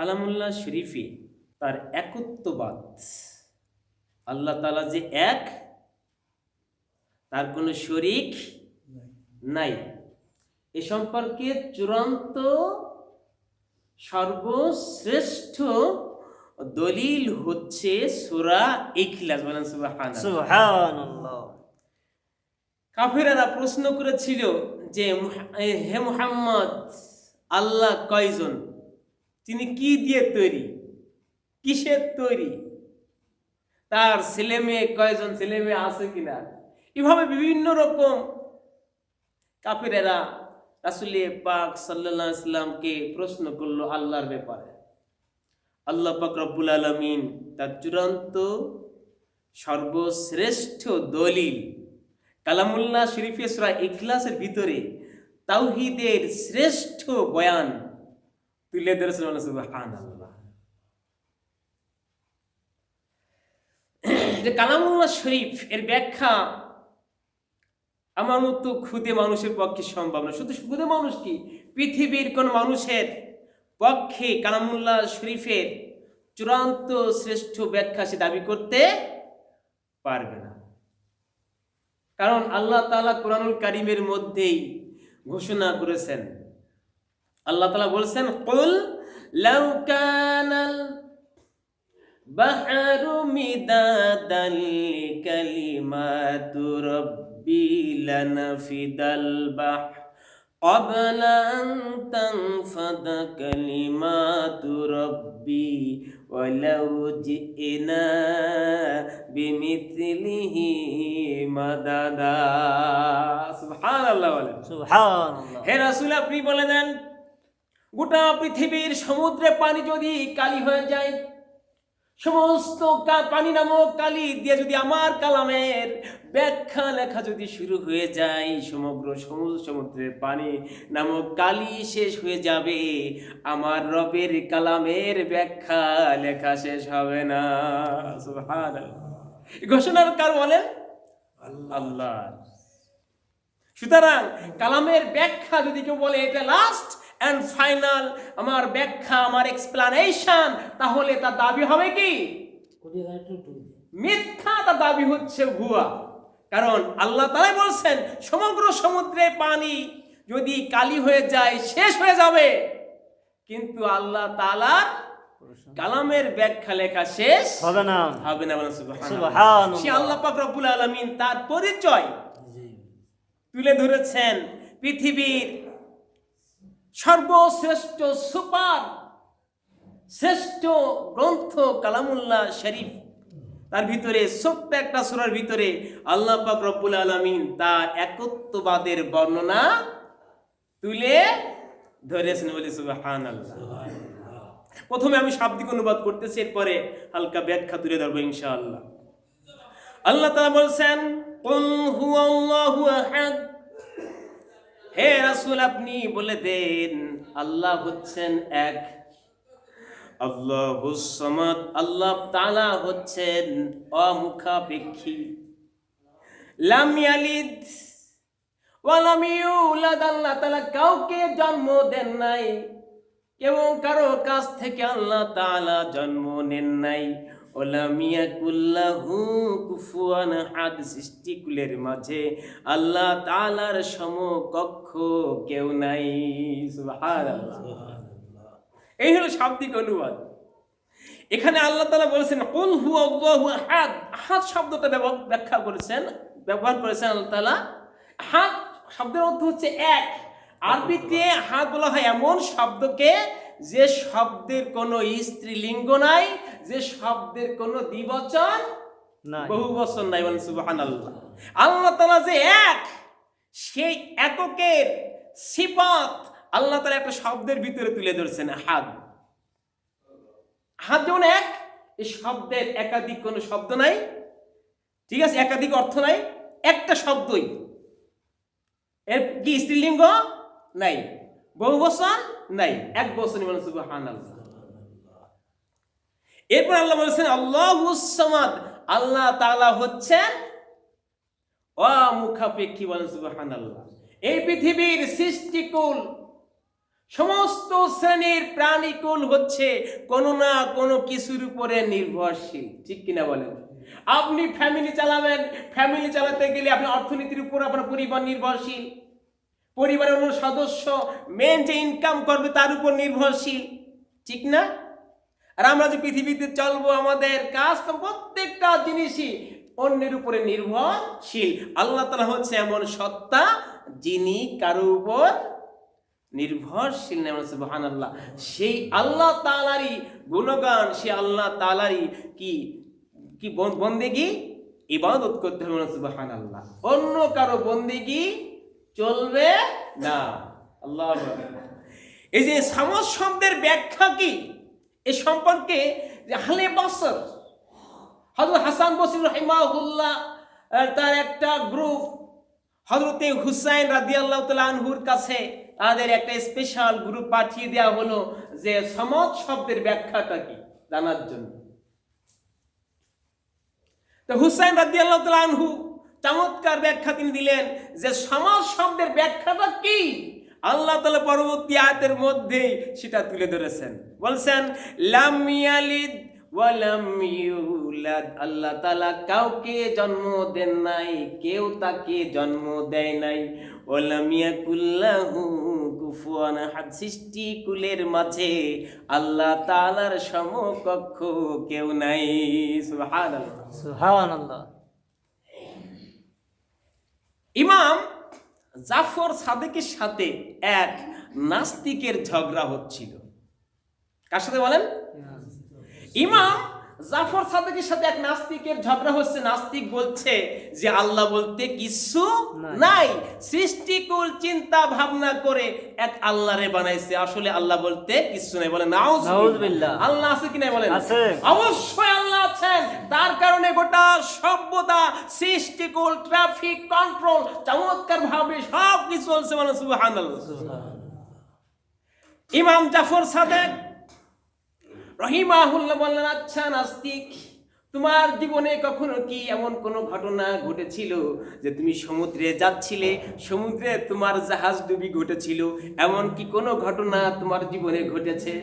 কালামুল্লাহ শরীফে তার একত্ববাদ। আল্লাহ তালা যে এক তার কোনো শরিক নাই। এ সম্পর্কে চূড়ান্ত সর্বশ্রেষ্ঠ দলিল হচ্ছে সুরা ইখলাস বলেন সুবহানাল্লাহ। কাফেরারা প্রশ্ন করেছিল যে হে মুহাম্মদ আল্লাহ কয়জন? তিনি কি দিয়ে তৈরি? কিসের তৈরি? তার ছেলে মেয়ে কয়জন ছেলে মেয়ে আছে কিনা? এভাবে বিভিন্ন রকম কাফেরেরা রাসুল পাক সাল্লাহ ইসলামকে প্রশ্ন করল আল্লাহর ব্যাপারে। আল্লাহ পাক রব্বুল আলমিন তার চূড়ান্ত সর্বশ্রেষ্ঠ দলিল কালামুল্লাহ শরীফে সুরা ইখলাসের ভিতরে তাওহিদের শ্রেষ্ঠ বয়ান তুলে ধরেছেন সুবহানাল্লাহ যে কালামুল্লাহ শরীফ এর ব্যাখ্যা আমার মতো খুদে মানুষের পক্ষে সম্ভব না শুধু খুদে মানুষ কি পৃথিবীর কোন মানুষের পক্ষে কালামুল্লাহ শরীফের চূড়ান্ত শ্রেষ্ঠ ব্যাখ্যা সে দাবি করতে পারবে না কারণ আল্লাহ তাআলা কোরআনুল কারিমের মধ্যেই ঘোষণা করেছেন আল্লাহ তাআলা বলছেন কুল লাউ কানাল বাহরু মিদাদাল লিকালিমাতু রাব্বি লানাফিদাল বাহ قبل أن تنفد كلمات ربي ولو جئنا بمثله مددا سبحان الله বলেন সুবহানাল্লাহ হে রাসূল আপনি বলে দেন গোটা পৃথিবীর সমুদ্রে পানি যদি কালি হয়ে যায় সমস্ত পানি নামক কালি দিয়ে যদি আমার কালামের ব্যাখ্যা লেখা যদি শুরু হয়ে যায় সমগ্র সমুদ্র সমুদ্রের পানি নামক কালি শেষ হয়ে যাবে আমার রবের কালামের ব্যাখ্যা লেখা শেষ হবে না। ঘোষণার কার বলেন আল্লাহ। সুতরাং কালামের ব্যাখ্যা যদি কেউ বলে এটা লাস্ট অ্যান্ড ফাইনাল আমার ব্যাখ্যা আমার এক্সপ্লানেশন তাহলে তার দাবি হবে কি? মিথ্যা তার দাবি হচ্ছে ভুয়া। কারণ আল্লাহ তালাই বলছেন সমগ্র সমুদ্রে পানি যদি কালি হয়ে যায় শেষ হয়ে যাবে। কিন্তু আল্লাহ তালা কালামের ব্যাখ্যা লেখা শেষ হবে না। হবে না। সে আল্লাহ পাক রব্বুল আলামিন তার পরিচয় তুলে ধরেছেন পৃথিবীর সর্বশ্রেষ্ঠ সুপার, শ্রেষ্ঠ গ্রন্থ কালামুল্লাহ শরীফ। তার ভিতরে ছোট্ট একটা সুরার ভিতরে আল্লাহ পাক রব্বুল আলামিন তার একত্ববাদের বর্ণনা তুলে ধরেছেন বলে সুবহানাল্লাহ। প্রথমে আমি শাব্দিক অনুবাদ করতেছি, এরপরে হালকা ব্যাখ্যা তুলে ধরবো ইনশাআল্লাহ। আল্লাহ তাআলা বলছেন আহাদ। হে রাসূল আপনি বলে দেন আল্লাহ হচ্ছেন এক। আল্লাহুস সামাদ। আল্লাহ তাআলা হচ্ছেন অমুখাপেক্ষী। লাম ইয়ালিদ ওয়ালাম ইউলাদ আল্লাহ তাআলা কাউকে জন্ম দেন নাই। এবং কারও কাছ থেকে আল্লাহ তাআলা জন্ম নেন নাই। সৃষ্টিকুলের মাঝে আল্লাহ তাআলার সমকক্ষ কেউ নাই। এই হলো শাব্দিক অনুবাদ। এখানে আল্লাহ তাআলা বলেছেন কুল হু আল্লাহু আহাদ। আহাদ শব্দটা ব্যাখ্যা করেছেন ব্যবহার করেছেন আল্লাহ তাআলা। আহাদ শব্দের অর্থ হচ্ছে এক। আরবিতে হাত বলা হয় এমন শব্দকে যে শব্দের কোনো স্ত্রীলিঙ্গ নাই যে শব্দের কোনো দ্বিবচন বহু বছর নাই বলেন সুবহানাল্লাহ। আল্লাহ আল্লাহ তাআলা যে এক সেই এককের সিফাত আল্লাহ তাআলা একটা শব্দের ভিতরে তুলে ধরছেন হাদ হাত যেমন এক এই শব্দের একাধিক কোনো শব্দ নাই। ঠিক আছে একাধিক অর্থ নাই। একটা শব্দই। এর কি স্ত্রীলিঙ্গ? নাই। বহু বচন নাই। এক বছর মানে সুবহানাল্লাহ। এরপর আল্লাহ বলেছেন আল্লাহ সামাদ। আল্লাহ তাআলা হচ্ছেন অমুখাপেক্ষী বলেন সুবহানাল্লাহ। এই পৃথিবীর সৃষ্টিকুল সমস্ত শ্রেণির প্রাণীকুল হচ্ছে কোনো না কোনো কিছুর উপরে নির্ভরশীল। ঠিক কিনা বলেন? আপনি ফ্যামিলি চালাবেন ফ্যামিলি চালাতে গেলে আপনি অর্থনীতির উপর আপনার পরিবার নির্ভরশীল। পরিবারের অন্য সদস্য মেন যে ইনকাম করবে তার উপর নির্ভরশীল, ঠিক না? আর আমরা যে পৃথিবীতে চলবো, আমাদের কাজ তো প্রত্যেকটা জিনিসই অন্যের উপরে নির্ভরশীল। আল্লাহ তালা হচ্ছে এমন সত্তা যিনি কারও উপর নির্ভরশীল নেমন সুবহান আল্লাহ সেই আল্লাহ তালারই গুণগান, সেই আল্লাহ তালারই কি কি বন- বন্দেগি ইবাদত করতে হবে সুবহান আল্লাহ অন্য কারও বন্দেগি চলবে না। আল্লাহ এই যে সামস শব্দের ব্যাখ্যা কি? এ সম্পর্কে হালে বছর হজরত হাসান বসির রহিমাহুল্লাহ তার একটা গ্রুপ হজরতে হুসাইন রাদিয়াল্লাহু তাআলা আনহুর কাছে তাদের একটা স্পেশাল গ্রুপ পাঠিয়ে দেওয়া হলো যে সমত শব্দের ব্যাখ্যাটা কি জানার জন্য। তো হুসাইন রাদিয়াল্লাহু তাআলা আনহু চমৎকার ব্যাখ্যা তিনি দিলেন যে সমাজ শব্দের ব্যাখ্যাটা কি? আল্লাহ তাআলা পরবর্তী আয়াতের মধ্যে সেটা তুলে ধরেছেন। বলছেন, লাম ইয়ালিদ ওয়ালাম আল্লাহ তাআলা কাউকে জন্ম দেন নাই, কেউ তাকে জন্ম দেয় নাই। ওয়ালাম ইয়াকুল্লাহু কুফুয়ান সৃষ্টি কুলের মাঝে আল্লাহ তাআলার সমকক্ষ কেউ নাই। সুবহানাল্লাহ। সুহান আল্লাহ ইমাম জাফর সাদেকের সাথে এক নাস্তিকের ঝগড়া হচ্ছিল। কার সাথে বলেন? ইমাম জাফর সাদেকের সাথে এক নাস্তিকের ঝগড়া হচ্ছে নাস্তিক বলছে যে আল্লাহ বলতে কিছু নাই। সৃষ্টিকুল চিন্তা ভাবনা করে এক আল্লাহরে বানাইছে। আসলে আল্লাহ বলতে কিছু নাই। বলে নাউজুবিল্লাহ নাউজুবিল্লাহ। আল্লাহ আছে কি নাই বলেন? আছে। অবশ্যই আল্লাহ আছেন। তার কারণে গোটা সভ্যতা সৃষ্টিকুল ট্রাফিক কন্ট্রোল চমৎকার ভাবে সব কিছু চলছে মানে সুবহানাল্লাহ। ইমাম জাফর সাদেক রহিমাহুল্লাহ বললেন আচ্ছা নাস্তিক, তোমার জীবনে কখনো কি এমন কোনো ঘটনা ঘটেছিল যে তুমি সমুদ্রে যাচ্ছিলে? সমুদ্রে তোমার জাহাজ ডুবি ঘটেছিল। এমন কি কোনো ঘটনা তোমার জীবনে ঘটেছে?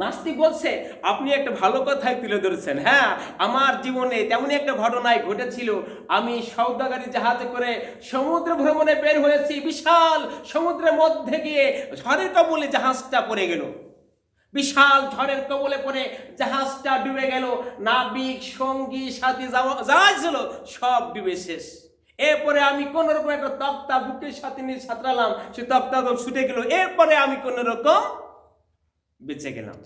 নাস্তিক বলছে, আপনি একটা ভালো কথাই তুলে ধরেছেন। হ্যাঁ আমার জীবনে তেমনই একটা ঘটনায় ঘটেছিল। আমি সৌদাগারি জাহাজে করে সমুদ্র ভ্রমণে বের হয়েছি। বিশাল সমুদ্রের মধ্যে গিয়ে ঝড়ের কবলে জাহাজটা পড়ে গেল। বিশাল ঝড়ের কবলে পড়ে জাহাজটা ডুবে গেল। নাবিক, সঙ্গী, সাথী যাই ছিল, সব ডুবে শেষ। এরপরে আমি কোন রকম একটা তক্তা বুকের সাথে নিয়ে সাঁতরালাম। সে তক্তা ছুটে গেল। এরপরে আমি কোন রকম বেঁচে গেলাম।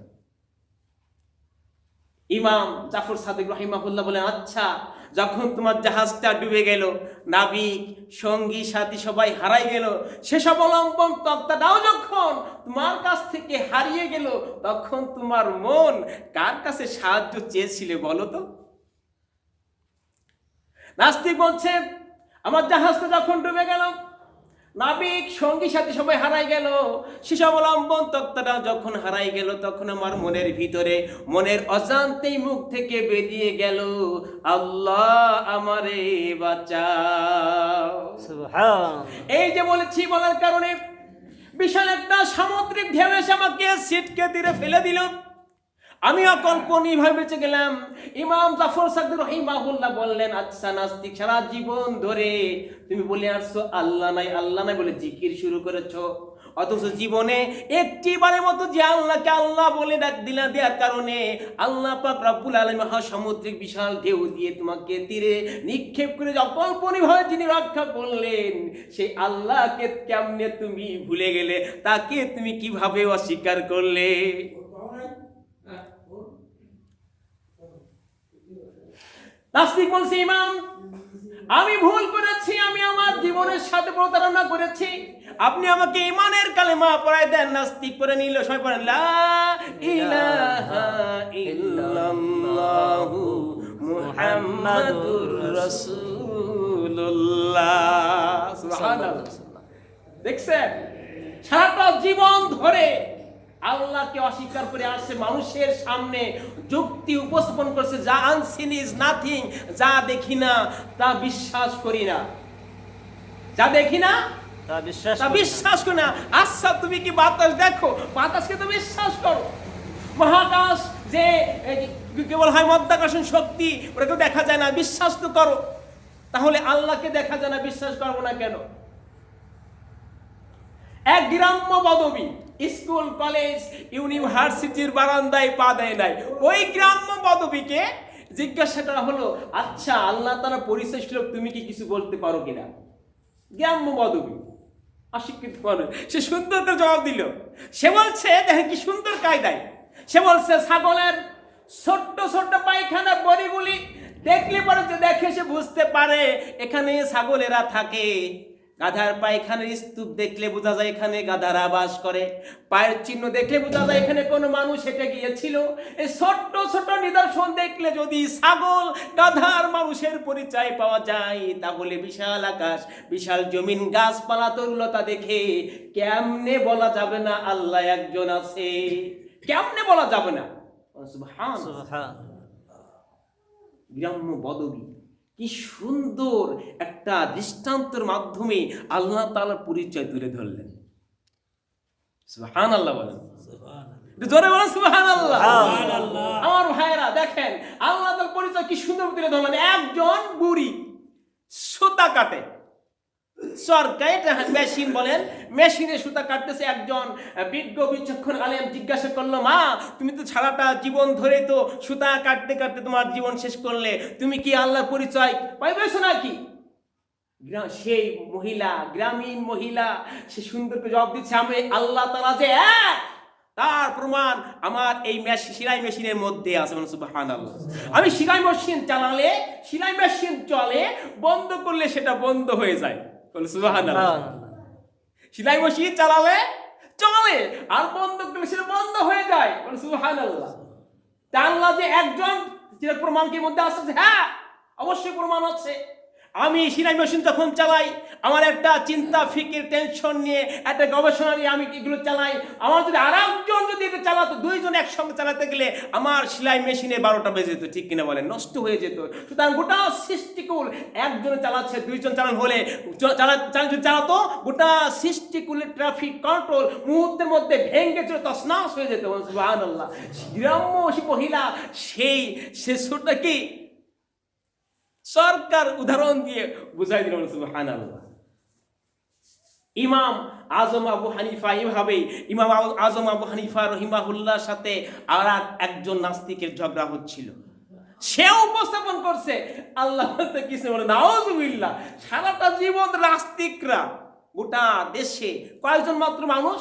ইমাম জাফর সাদিক রহিমাহুল্লাহ বলেন আচ্ছা যখন তোমার জাহাজটা ডুবে গেল, নাবিক, সঙ্গী, সাথী সবাই হারাই গেল সেসব অবলম্বন তক্তাটাও যখন তোমার কাছ থেকে হারিয়ে গেল, তখন তোমার মন কার কাছে সাহায্য চেয়েছিলে বলো তো? নাস্তিক বলছে, আমার জাহাজটা যখন ডুবে গেল নাবিক সঙ্গী সাথে সবাই হারাই গেল। সেসব অবলম্বন তত্ত্বটা যখন হারাই গেল তখন আমার মনের ভিতরে মনের অজান্তেই মুখ থেকে বেরিয়ে গেল আল্লাহ আমারে বাঁচাও। এই যে বলেছি বলার কারণে বিশাল একটা সামুদ্রিক ঢেউ এসে আমাকে সিটকে তীরে ফেলে দিল। আমি অকল্পনীয় ভাবে বেঁচে গেলাম। ইমাম জাফর সাদুর রহিমাহুল্লাহ বললেন আচ্ছা নাস্তিক, সারা জীবন ধরে তুমি বলে আসছো, আল্লাহ নাই আল্লাহ নাই বলে জিকির শুরু করেছ। অথচ জীবনে একটি বারের মতো যে আল্লাহকে আল্লাহ বলে ডাক দিলা দেওয়ার কারণে আল্লাহ পাক রব্বুল আলম সামুদ্রিক বিশাল ঢেউ দিয়ে তোমাকে তীরে নিক্ষেপ করে অকল্পনীয় ভাবে যিনি রক্ষা করলেন, সেই আল্লাহকে কেমনে তুমি ভুলে গেলে, তাকে তুমি কীভাবে অস্বীকার করলে? নাস্তিক বলছে, ইমাম, আমি ভুল করেছি, আমি আমার জীবনের সাথে প্রতারণা করেছি। আপনি আমাকে ইমানের কালেমা পড়ায় দেন, নাস্তিক করে নিল সবাই পড়েন দেখছেন? সারাটা জীবন ধরে আল্লাহকে অস্বীকার করে আসছে মানুষের সামনে যুক্তি উপস্থাপন করছে যা আনসিন ইজ নাথিং যা দেখি না তা বিশ্বাস করি না। যা দেখি না তা বিশ্বাস। বিশ্বাস করো না। আচ্ছা তুমি কি বাতাস দেখো? বাতাসকে তো বিশ্বাস করো। মহাকাশ যে কেবল হয় মধ্যাকর্ষণ শক্তি ওটা তো দেখা যায় না। বিশ্বাস তো করো। তাহলে আল্লাহকে দেখা যায় না বিশ্বাস করব না কেন? এক গ্রাম্য পদবী, স্কুল, কলেজ, ইউনিভার্সিটির বারান্দায় পা দেয় নাই। ওই গ্রাম্য পদবীকে জিজ্ঞাসা করা হলো আচ্ছা আল্লাহ তারা পরিচয় ছিল তুমি কি কিছু বলতে পারো কিনা? গ্রাম্য পদবী অশিক্ষিত মানুষ সে সুন্দর করে জবাব দিল, সে বলছে দেখে কি সুন্দর কায়দায়। সে বলছে, ছাগলের ছোট্ট ছোট্ট পায়খানা বড়িগুলি দেখলে পরে দেখে সে বুঝতে পারে, এখানে ছাগলেরা থাকে। গাধার পায়খানার স্তূপ দেখলে বোঝা যায় এখানে গাধারা বাস করে। পায়ের চিহ্ন দেখলে বোঝা যায় এখানে কোনো মানুষ হেঁটে গিয়েছিল। এই ছোট্ট ছোট্ট নিদর্শন দেখলে যদি ছাগল গাধার মানুষের পরিচয় পাওয়া যায় তাহলে বিশাল আকাশ বিশাল জমিন গাছপালা তরুলতা দেখে কেমনে বলা যাবে না আল্লাহ একজন আছে? কেমনে বলা যাবে না। গ্রাম্য বদবী। কি সুন্দর একটা দৃষ্টান্তের মাধ্যমে আল্লাহ তালার পরিচয় তুলে ধরলেন। আল্লাহ বলেন। জোরে বলেন আল্লাহ আমার ভাইরা দেখেন আল্লাহ তার পরিচয় কি সুন্দর তুলে ধরলেন। একজন বুড়ি সুতা কাটে। সরকার মেশিন বলেন, মেশিনে সুতা কাটতেছে একজন বিজ্ঞ বিচক্ষণ আলেম জিজ্ঞাসা করল, মা, তুমি তো সারাটা জীবন ধরে তো সুতা কাটতে কাটতে তোমার জীবন শেষ করলে, তুমি কি আল্লাহর পরিচয় পাইবেছো নাকি? সেই মহিলা, গ্রামীণ মহিলা, সে সুন্দর করে জবাব দিচ্ছে, আমি আল্লাহ তারা যে এক, তার প্রমাণ আমার এই সেলাই মেশিনের মধ্যে আছে। মানে সুবহানাল্লাহ। আমি সেলাই মেশিন চালালে, সেলাই মেশিন চলে, বন্ধ করলে সেটা বন্ধ হয়ে যায়। সেলাই বসি চালালে চলে আর বন্ধ করলে সেটা বন্ধ হয়ে যায়। বলে সুবহানাল্লাহ। তা আল্লাহ যে একজন যে প্রমাণ কি মধ্যে আসছে হ্যাঁ অবশ্যই প্রমাণ আছে। আমি সিলাই মেশিন তখন চালাই, আমার একটা চিন্তা, ফিকির, টেনশন নিয়ে একটা গবেষণা নিয়ে আমি এগুলো চালাই। আমার যদি আর একজন যদি এটা চালাতো, দুইজন একসঙ্গে চালাতে গেলে আমার সেলাই মেশিনে বারোটা বেজে যেত, ঠিক কিনা বলেন? নষ্ট হয়ে যেত। সুতরাং গোটা সৃষ্টিকুল একজনে চালাচ্ছে, দুইজন চালান হলে চ- চালা চালা- যদি চালাতো, গোটা সৃষ্টিকুলের ট্রাফিক কন্ট্রোল মুহূর্তের মধ্যে ভেঙে চলে তসনাস হয়ে যেত। সুবহানাল্লাহ। গ্রাম্য মহিলা, সেই শেষটা কি সরকার উদাহরণ দিয়ে বুঝাই দিল সুবহান ইমাম আজম আবু হানিফা এইভাবেই ইমাম আজম আবু হানিফা রহিমাহুল্লাহর সাথে আর একজন নাস্তিকের ঝগড়া হচ্ছিল। সে উপস্থাপন করছে। আল্লাহ কিছু বলে নাওজুবিল্লাহ সারাটা জীবন নাস্তিকরা গোটা দেশে কয়েকজন মাত্র মানুষ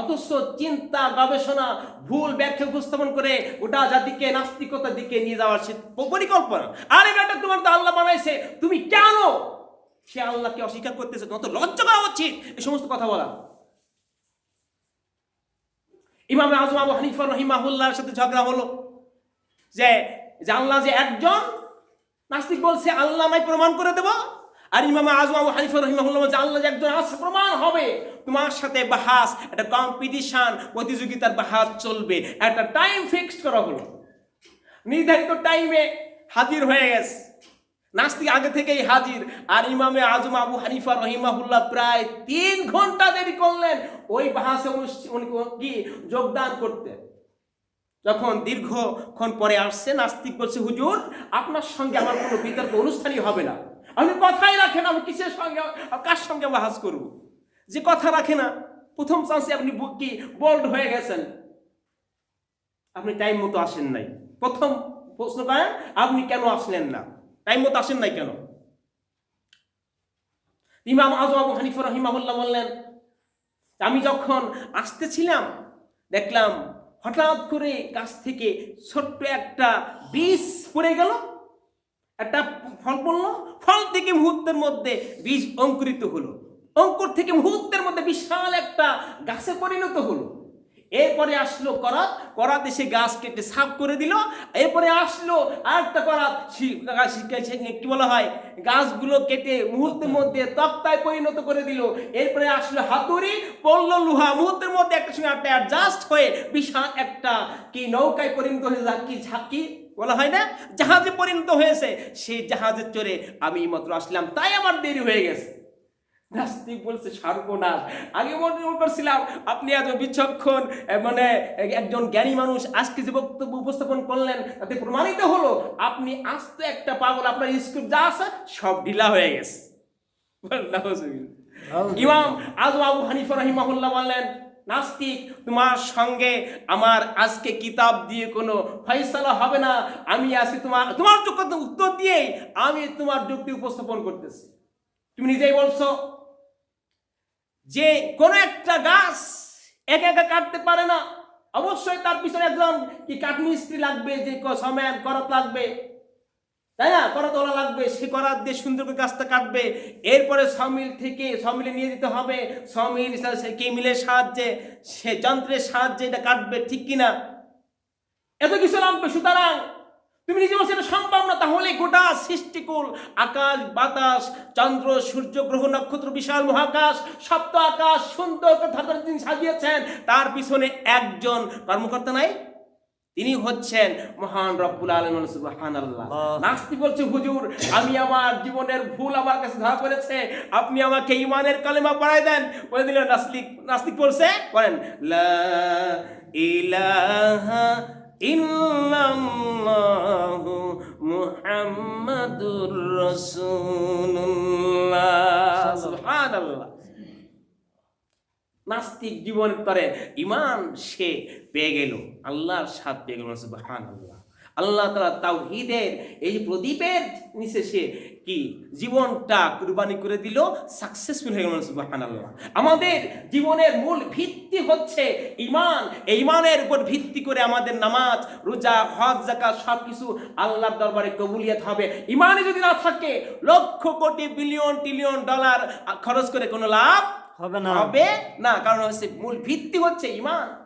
অথচ চিন্তা, গবেষণা, ভুল ব্যাখ্যা উপস্থাপন করে গোটা জাতিকে নাস্তিকতার দিকে নিয়ে যাওয়ার পরিকল্পনা। আরে বেটা তোমার তো আল্লাহ বানাইছে। তুমি কেন সে আল্লাহকে অস্বীকার করতেছে? তোমার তো লজ্জা করা উচিত। এই সমস্ত কথা বলা। ইমাম আজম আবু হানিফা রহিমাহুল্লাহর সাথে ঝগড়া হলো যে আল্লাহ যে একজন নাস্তিক বলছে, আল্লাহ আমায় প্রমাণ করে দেব? আর ইমাম আজম আবু হানিফা রহিমাহুল্লাহ আল্লাহ একজন আছে, প্রমাণ হবে। তোমার সাথে বাহাস, একটা কম্পিটিশান প্রতিযোগিতার বাহাস চলবে। একটা টাইম ফিক্সড করা হলো। নির্ধারিত টাইমে হাজির হয়ে গেছে। নাস্তিক আগে থেকেই হাজির। আর ইমামে আজম আবু হানিফা রহিমাহুল্লাহ প্রায় তিন ঘণ্টা দেরি করলেন। ওই বাহাসে কি যোগদান করতে। যখন দীর্ঘক্ষণ পরে আসছে, নাস্তিক বলছে, হুজুর, আপনার সঙ্গে আমার কোনো বিতর্ক, অনুষ্ঠানই হবে না। আপনি কথাই রাখেন আমি কিসের সঙ্গে কার সঙ্গে বাহাস করব? যে কথা রাখে না, প্রথম চান্সে আপনি কি বোল্ড হয়ে গেছেন। আপনি টাইম মতো আসেন নাই। প্রথম প্রশ্ন করেন, আপনি কেন আসলেন না? টাইম মতো আসেন নাই কেন? ইমাম আজম আবু হানিফা রহিমাহুল্লাহ বললেন, আমি যখন আসতেছিলাম, দেখলাম হঠাৎ করে গাছ থেকে ছোট্ট একটা বীজ পড়ে গেল, একটা ফল পড়ল, ফল থেকে মুহূর্তের মধ্যে বীজ অঙ্কুরিত হলো। অঙ্কুর থেকে মুহূর্তের মধ্যে বিশাল একটা গাছে পরিণত হলো। এরপরে আসলো করাত। করাত এসে গাছ কেটে সাফ করে দিল। এরপরে আসলো আরেকটা করাত। সি- সি- সি- কি বলা হয়? গাছগুলো কেটে মুহূর্তের মধ্যে তক্তায় পরিণত করে দিল। এরপরে আসলো হাতুড়ি। পড়ল লোহা। মুহূর্তের মধ্যে একটা সঙ্গে একটা অ্যাডজাস্ট হয়ে বিশাল একটা কি নৌকায় পরিণত হয়ে যা কি ঝা- কি বলা হয় না? জাহাজে পরিণত হয়েছে। সেই জাহাজে চড়ে আমি মাত্র আসলাম। তাই আমার দেরি হয়ে গেছে। নাস্তিক বলছে সর্বনাশ। আগে মনে করছিলাম আপনি এত বিচক্ষণ মানে একজন জ্ঞানী মানুষ আজকে যে বক্তব্য উপস্থাপন করলেন তাতে প্রমাণিত হলো আপনি আস্ত একটা পাগল আপনার স্ক্রিপ্ট যা আছে সব ঢিলা হয়ে গেছে। ইমাম আজম আবু হানিফা রহিমাহুল্লাহ বললেন নাস্তিক, তোমার সঙ্গে আমার আজকে কিতাব দিয়ে কোনো ফয়সালা হবে না। আমি আজকে তোমার তোমার যোগ্যতা উত্তর দিয়েই আমি তোমার যুক্তি উপস্থাপন করতেছি। তুমি নিজেই বলছো যে কোন একটা গাছ একা একা কাটতে পারে না। অবশ্যই তার পিছনে একজন কি কাঠমিস্ত্রি লাগবে, যে সমেন, করাত লাগবে। তাই না? করাত ওরা লাগবে, সে করাত দিয়ে সুন্দর করে গাছটা কাটবে। এরপরে সমিল থেকে সমিলে নিয়ে যেতে হবে। সমিল সে কেমিলের সাহায্যে, সে যন্ত্রের সাহায্যে এটা কাটবে, ঠিক কিনা এত কিছু লাগবে সুতরাং তুমি নিজে বলছো এটা সম্ভব না, তাহলে গোটা সৃষ্টিকুল, আকাশ, বাতাস, চন্দ্র, সূর্য, গ্রহ, নক্ষত্র, বিশাল, মহাকাশ, সপ্ত আকাশ, সুন্দর করে ধারণ তিনি সাজিয়েছেন। তার পিছনে একজন কর্মকর্তা নাই তিনি হচ্ছেন মহান রব্বুল আলম সুবহান আল্লাহ। নাস্তি বলছে হুজুর আমি আমার জীবনের ভুল আমার কাছে ধরা পড়েছে আপনি আমাকে ইমানের কালেমা পড়াই দেন। বলে দিল নাস্তিক নাস্তিক বলছে করেন লা ইলাহা ইল্লাল্লাহু মুহাম্মাদুর রাসূলুল্লাহ। সুবহানাল্লাহ। নাস্তিক জীবনের তরে ইমান সে পেয়ে গেল। আল্লাহর সাথ পেয়ে গেল সুবহান আল্লাহ আল্লাহ তালা তাওহিদের এই প্রদীপের নিচে সে কি জীবনটা কুরবানি করে দিল সাকসেসফুল হয়ে গেল সুবহান আল্লাহ আমাদের জীবনের মূল ভিত্তি হচ্ছে ইমান এই ইমানের উপর ভিত্তি করে আমাদের নামাজ, রোজা, হজ জাকাত সব কিছু আল্লাহর দরবারে কবুলিয়াত হবে। ইমানে যদি না থাকে, lakh crore billion trillion dollar খরচ করে কোনো লাভ হবে না। হবে? না কারণ হচ্ছে মূল ভিত্তি হচ্ছে ইমান